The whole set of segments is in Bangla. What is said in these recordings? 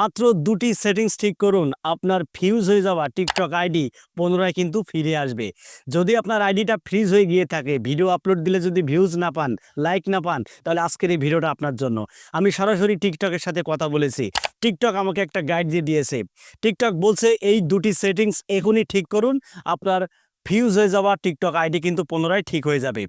মাত্র দুটি সেটিংস ঠিক করুন। আপনার ফিউজ হয়ে যাওয়া টিকটক আইডি পুনরায় কিন্তু ফিরে আসবে। যদি আপনার আইডিটা ফ্রিজ হয়ে গিয়ে থাকে ভিডিও আপলোড দিলে যদি ভিউজ না পান লাইক না পান, তাহলে আজকের এই ভিডিওটা আপনার জন্য। আমি সরাসরি টিকটকের সাথে কথা বলেছি। টিকটক আমাকে একটা গাইড দিয়ে দিয়েছে। টিকটক বলছে এই দুটি সেটিংস এখনই ঠিক করুন। আপনার ফিউজ হয়ে যাওয়া টিকটক আইডি কিন্তু পুনরায় ঠিক হয়ে যাবে।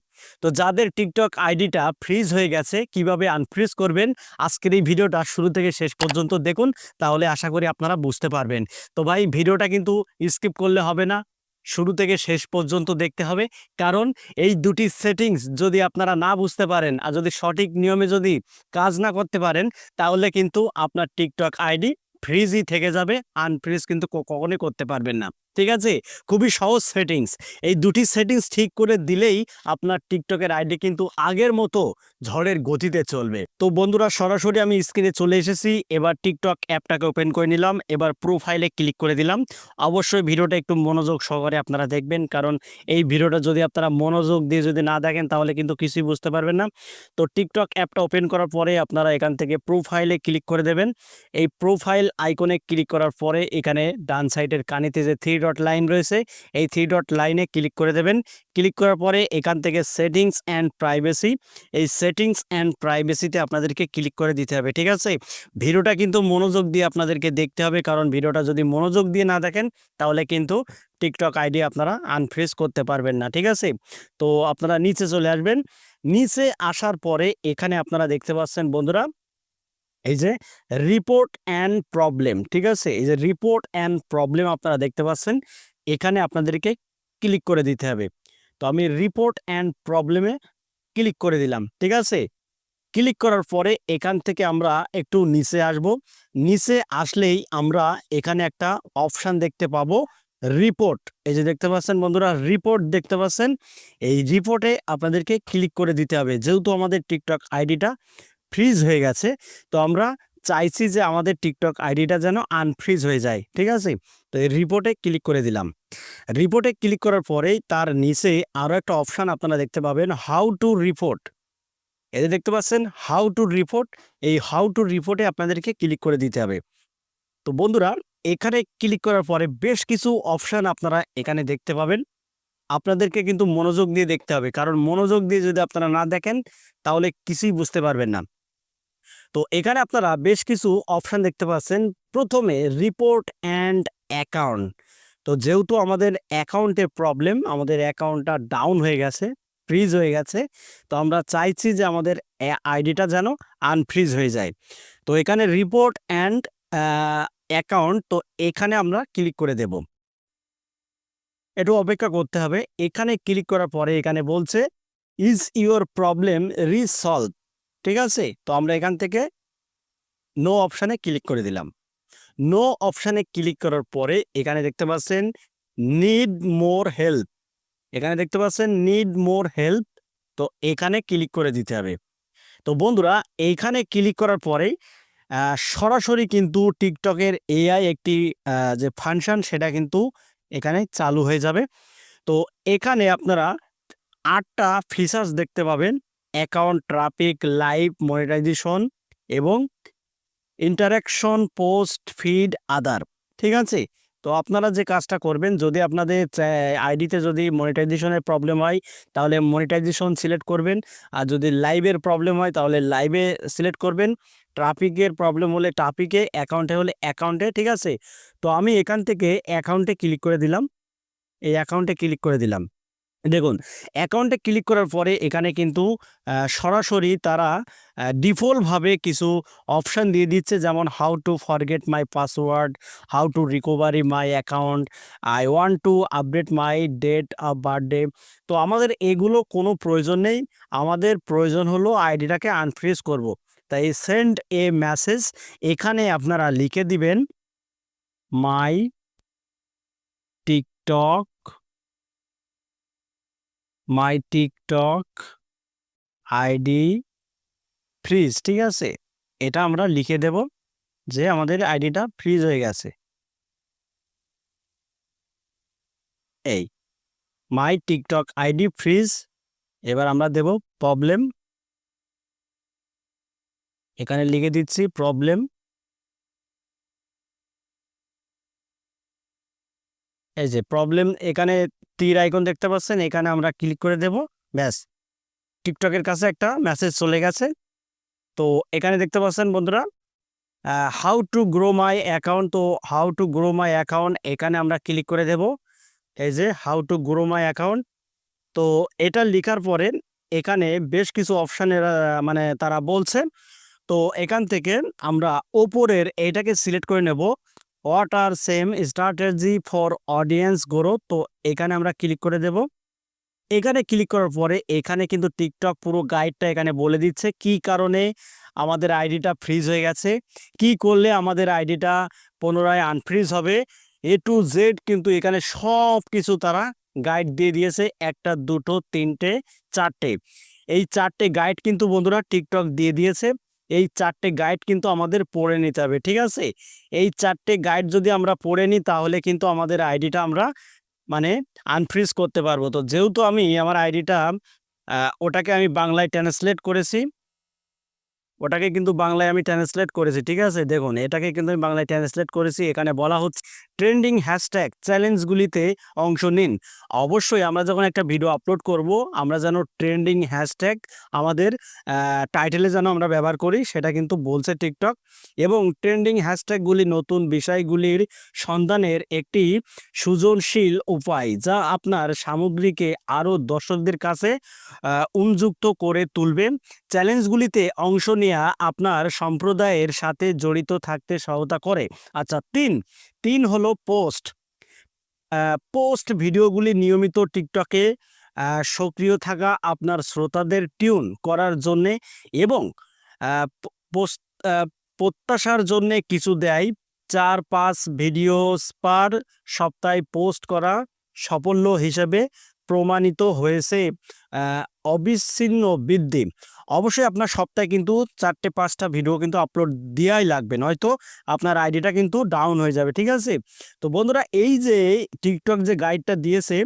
তো যাদের টিকটক আইডিটা ফ্রিজ হয়ে গেছে, কীভাবে আনফ্রিজ করবেন? আজকের এই ভিডিওটা শুরু থেকে শেষ পর্যন্ত দেখুন, তাহলে আশা করি আপনারা বুঝতে পারবেন। তো ভাই, ভিডিওটা কিন্তু স্কিপ করলে হবে না, শুরু থেকে শেষ পর্যন্ত দেখতে হবে। কারণ এই দুটি সেটিংস যদি আপনারা না বুঝতে পারেন আর যদি সঠিক নিয়মে যদি কাজ না করতে পারেন, তাহলে কিন্তু আপনার টিকটক আইডি ফ্রিজই থেকে যাবে, আনফ্রিজ কিন্তু কখনোই করতে পারবেন না। ঠিক আছে? খুবই সহজ সেটিংস এই দুটি সেটিংস ঠিক করে দিলেই আপনার টিকটকের আইডি কিন্তু আগের মতো ঝড়ের গতিতে চলবে। তো বন্ধুরা, সরাসরি আমি স্ক্রিনে চলে এসেছি। এবার টিকটক অ্যাপটাকে ওপেন করে নিলাম। এবার প্রোফাইলে ক্লিক করে দিলাম। অবশ্যই ভিডিওটা একটু মনোযোগ সহকারে আপনারা দেখবেন, কারণ এই ভিডিওটা যদি আপনারা মনোযোগ দিয়ে যদি না দেখেন, তাহলে কিন্তু কিছুই বুঝতে পারবেন না। তো টিকটক অ্যাপটা ওপেন করার পরে আপনারা এখান থেকে প্রোফাইলে ক্লিক করে দেবেন। এই প্রোফাইল আইকনে ক্লিক করার পরে এখানে ডান সাইডের কানিতে যে থ্রি ডট লাইন রয়েছে, এই থ্রি ডট লাইনে ক্লিক করে দেবেন। ক্লিক করার পরে এখান থেকে সেটিংস অ্যান্ড প্রাইভেসি এই সেটিংস অ্যান্ড প্রাইভেসিতে আপনাদেরকে ক্লিক করে দিতে হবে, ঠিক আছে? ভিডিওটা কিন্তু মনোযোগ দিয়ে আপনাদেরকে দেখতে হবে, কারণ ভিডিওটা যদি মনোযোগ দিয়ে না দেখেন, তাহলে কিন্তু টিকটক আইডি আপনারা আনফ্রিজ করতে পারবেন না, ঠিক আছে? তো আপনারা নিচে চলে আসবেন। নিচে আসার পরে এখানে আপনারা দেখতে পাচ্ছেন বন্ধুরা এই যে রিপোর্ট অ্যান্ড প্রবলেম ঠিক আছে? এই যে রিপোর্ট অ্যান্ড প্রবলেম আপনারা দেখতে পাচ্ছেন, এখানে আপনাদেরকে ক্লিক করে দিতে হবে। তো আমি রিপোর্ট অ্যান্ড প্রবলেমে ক্লিক করে দিলাম, ঠিক আছে? ক্লিক করার পরে এখান থেকে আমরা একটু নিচে আসব। নিচে আসলেই আমরা এখানে একটা অপশান দেখতে পাবো রিপোর্ট এই যে দেখতে পাচ্ছেন বন্ধুরা রিপোর্ট দেখতে পাচ্ছেন। এই রিপোর্টে আপনাদেরকে ক্লিক করে দিতে হবে। যেহেতু আমাদের টিকটক আইডিটা ফ্রিজ হয়ে গেছে। তো আমরা চাইছি যে আমাদের টিকটক আইডিটা যেন আনফ্রিজ হয়ে যায়, ঠিক আছে? তো এই রিপোর্টে ক্লিক করে দিলাম। রিপোর্টে ক্লিক করার পরেই তার নিচে আরও একটা অপশান আপনারা দেখতে পাবেন হাউ টু রিপোর্ট এতে দেখতে পাচ্ছেন হাউ টু রিপোর্ট এই হাউ টু রিপোর্টে আপনাদেরকে ক্লিক করে দিতে হবে। তো বন্ধুরা, এখানে ক্লিক করার পরে বেশ কিছু অপশান আপনারা এখানে দেখতে পাবেন। আপনাদেরকে কিন্তু মনোযোগ দিয়ে দেখতে হবে, কারণ মনোযোগ দিয়ে যদি আপনারা না দেখেন, তাহলে কিছুই বুঝতে পারবেন না। তো এখানে আপনারা বেশ কিছু অপশান দেখতে পাচ্ছেন। প্রথমে রিপোর্ট অ্যান্ড অ্যাকাউন্ট তো যেহেতু আমাদের অ্যাকাউন্টে প্রবলেম আমাদের অ্যাকাউন্টটা ডাউন হয়ে গেছে ফ্রিজ হয়ে গেছে, তো আমরা চাইছি যে আমাদের আইডিটা যেন আনফ্রিজ হয়ে যায়। তো এখানে রিপোর্ট অ্যান্ড অ্যাকাউন্ট তো এখানে আমরা ক্লিক করে দেব। একটু অপেক্ষা করতে হবে। এখানে ক্লিক করার পরে এখানে বলছে ইজ ইউর প্রবলেম রিসলভ ঠিক আছে? তো আমরা এখান থেকে নো অপশানে ক্লিক করে দিলাম। নো অপশানে ক্লিক করার পরে এখানে দেখতে পাচ্ছেন নিড মোর হেল্প এখানে দেখতে পাচ্ছেন নিড মোর হেল্প তো এখানে ক্লিক করে দিতে হবে। তো বন্ধুরা এইখানে ক্লিক করার পরে সরাসরি কিন্তু টিকটকের এআই একটি যে ফাংশন সেটা কিন্তু এখানে চালু হয়ে যাবে। তো এখানে আপনারা আটটা ফিচার্স দেখতে পাবেন। অ্যাকাউন্ট ট্রাফিক লাইভ মনিটাইজেশন এবং ইন্টারাকশন পোস্ট ফিড আদার ঠিক আছে? তো আপনারা যে কাজটা করবেন, যদি আপনাদের আইডিতে যদি মনিটাইজেশনের প্রবলেম হয়, তাহলে মনিটাইজেশন সিলেক্ট করবেন। আর যদি লাইভের প্রবলেম হয়, তাহলে লাইভে সিলেক্ট করবেন। ট্রাফিকের প্রবলেম হলে ট্রাফিকে অ্যাকাউন্টে হলে অ্যাকাউন্টে ঠিক আছে? তো আমি এখান থেকে অ্যাকাউন্টে ক্লিক করে দিলাম। এই অ্যাকাউন্টে ক্লিক করে দিলাম। দেখুন অ্যাকাউন্টে ক্লিক করার পরে এখানে কিন্তু সরাসরি তারা ডিফল্টভাবে কিছু অপশান দিয়ে দিচ্ছে যেমন how to forget my password how to recovery my account I want to update my date of birthday তো আমাদের এগুলো কোনো প্রয়োজন নেই আমাদের প্রয়োজন হলো আইডিটাকে আনফ্রিজ করব। তাই সেন্ড এ মেসেজ এখানে আপনারা লিখে দিবেন my TikTok my TikTok ID freeze, ঠিক আছে? এটা আমরা লিখে দেব যে আমাদের আইডিটা ফ্রিজ হয়ে গেছে। এই, মাই টিকটক আইডি ফ্রিজ, এবার আমরা দেব প্রবলেম। এখানে লিখে দিচ্ছি প্রবলেম। এই যে প্রবলেম এখানে তীর আইকন দেখতে পাচ্ছেন, এখানে আমরা ক্লিক করে দেব, ব্যাস। টিকটকের কাছে একটা মেসেজ চলে গেছে। তো এখানে দেখতে পাচ্ছেন বন্ধুরা how to grow my account তো how to grow my account এখানে আমরা ক্লিক করে দেব। এই যে how to grow my account তো এটা লেখার পরে এখানে বেশ কিছু অপশানের মানে তারা বলছে। তো এখান থেকে আমরা ওপরের এটাকে সিলেক্ট করে নেব। What are same strategy for audience growth তো এখানে আমরা ক্লিক করে দেব। এখানে ক্লিক করার পরে এখানে কিন্তু টিকটক পুরো গাইডটা এখানে বলে দিচ্ছে কি কারণে আমাদের আইডিটা ফ্রিজ হয়ে গেছে। কি করলে আমাদের আইডিটা পুনরায় আনফ্রিজ হবে? এ টু জেড কিন্তু এখানে সব কিছু তারা গাইড দিয়ে দিয়েছে একটা, দুটো, তিনটে, চারটে। এই চারটে গাইড কিন্তু বন্ধুরা টিকটক দিয়ে দিয়েছে। এই চারটে গাইড কিন্তু আমাদের পড়ে নিতে হবে, ঠিক আছে? এই চারটে গাইড যদি আমরা পড়ে নিই, তাহলে কিন্তু আমাদের আইডিটা আমরা মানে আনফ্রিজ করতে পারব। তো যেহেতু আমি আমার আইডিটা ওটাকে আমি বাংলায় ট্রান্সলেট করেছি ওটাকে কিন্তু বাংলায় আমি ট্রান্সলেট করেছি ঠিক আছে? দেখুন এটাকে কিন্তু আমি বাংলায় ট্রান্সলেট করেছি। এখানে বলা হচ্ছে ট্রেন্ডিং হ্যাশট্যাগ চ্যালেঞ্জগুলিতে অংশ নিন। অবশ্যই আমরা যখন একটা ভিডিও আপলোড করব আমরা যেন ট্রেন্ডিং হ্যাশট্যাগ আমাদের টাইটেলে যেন আমরা ব্যবহার করি সেটা কিন্তু বলছে টিকটক এবং ট্রেন্ডিং হ্যাশট্যাগুলি নতুন বিষয়গুলির সন্ধানের একটি সৃজনশীল উপায় যা আপনার সামগ্রীকে আরও দর্শকদের কাছে আহ, উন্মুক্ত করে তুলবে। চ্যালেঞ্জগুলিতে অংশ নেওয়া আপনার সম্প্রদায়ের সাথে জড়িত থাকতে সহায়তা করে। আচ্ছা তিন। তিন হলো পোস্ট। পোস্ট ভিডিওগুলি নিয়মিত টিকটকে সক্রিয় থাকা আপনার শ্রোতাদের টিউন করার জন্যে এবং পোস্ট প্রত্যাশার জন্যে কিছু দেয়। চার, পাঁচ ভিডিওস পার সপ্তাহে পোস্ট করা সাফল্য হিসেবে প্রমাণিত হয়েছে। অবিচ্ছিন্ন বৃদ্ধি। অবশ্যই আপনার সপ্তাহে কিন্তু চারটে, পাঁচটা ভিডিও কিন্তু আপলোড দেওয়াই লাগবে, নয়তো আপনার আইডিটা কিন্তু ডাউন হয়ে যাবে, ঠিক আছে? তো বন্ধুরা, এই যে টিকটক যে গাইডটা দিয়েছে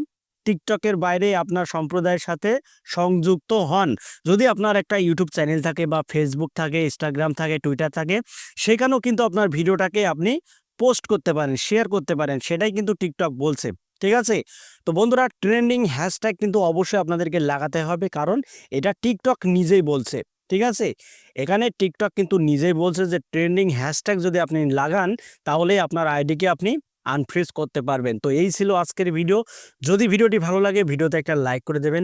টিকটকের বাইরে আপনার সম্প্রদায়ের সাথে সংযুক্ত হন। যদি আপনার একটা ইউটিউব চ্যানেল থাকে বা ফেসবুক থাকে ইনস্টাগ্রাম থাকে টুইটার থাকে, সেখানেও কিন্তু আপনার ভিডিওটাকে আপনি পোস্ট করতে পারেন শেয়ার করতে পারেন, সেটাই কিন্তু টিকটক বলছে। ঠিক আছে? তো বন্ধুরা ট্রেন্ডিং হ্যাশট্যাগ কিন্তু অবশ্যই আপনাদেরকে লাগাতে হবে। কারণ এটা টিকটক নিজেই বলছে, ঠিক আছে? এখানে টিকটক কিন্তু নিজেই বলছে যে ট্রেন্ডিং হ্যাশট্যাগ যদি আপনি লাগান, তাহলে আপনার আইডিকে আপনি আনফ্রিজ করতে পারবেন। তো এই ছিল আজকের ভিডিও যদি ভিডিওটি ভালো লাগে, ভিডিওতে একটা লাইক করে দেবেন।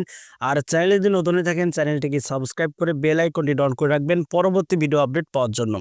আর চ্যানেলে যদি নতুন থাকেন চ্যানেলটিকে সাবস্ক্রাইব করে বেল আইকনটি ডন করে রাখবেন। পরবর্তী ভিডিও আপডেট পাওয়ার জন্য।